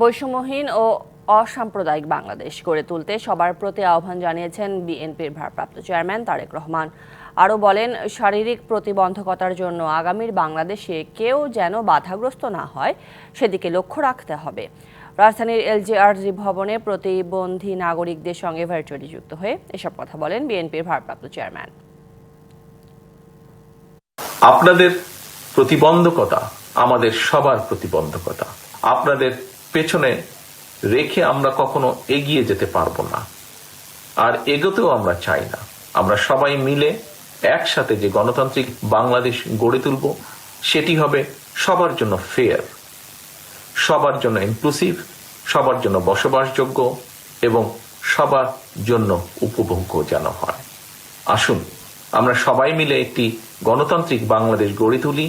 বৈষম্যহীন ও অসাম্প্রদায়িক বাংলাদেশ গড়ে তুলতে সবার প্রতি আহ্বান জানিয়েছেন বিএনপির ভারপ্রাপ্ত চেয়ারম্যান তারেক রহমান। আরও বলেন, শারীরিক প্রতিবন্ধকতার জন্য আগামীর বাংলাদেশে কেউ যেন বাধাগ্রস্ত না হয়, সেদিকে লক্ষ্য রাখতে হবে। রাজধানীর এলজিআরজি ভবনে প্রতিবন্ধী নাগরিকদের সঙ্গে ভার্চুয়ালি যুক্ত হয়ে এসব কথা বলেন বিএনপির ভারপ্রাপ্ত চেয়ারম্যান। আপনাদের প্রতিবন্ধকতা আমাদের সবার প্রতিবন্ধকতা। আপনাদের পেছনে রেখে আমরা কখনো এগিয়ে যেতে পারব না। আর এগোতেও আমরা চাই না। আমরা সবাই মিলে একসাথে যে গণতান্ত্রিক বাংলাদেশ গড়ে তুলব, সেটি হবে সবার জন্য ফেয়ার সবার জন্য ইনক্লুসিভ সবার জন্য বসবাসযোগ্য এবং সবার জন্য উপভোগ্য যেন হয়। আসুন, আমরা সবাই মিলে একটি গণতান্ত্রিক বাংলাদেশ গড়ে তুলি।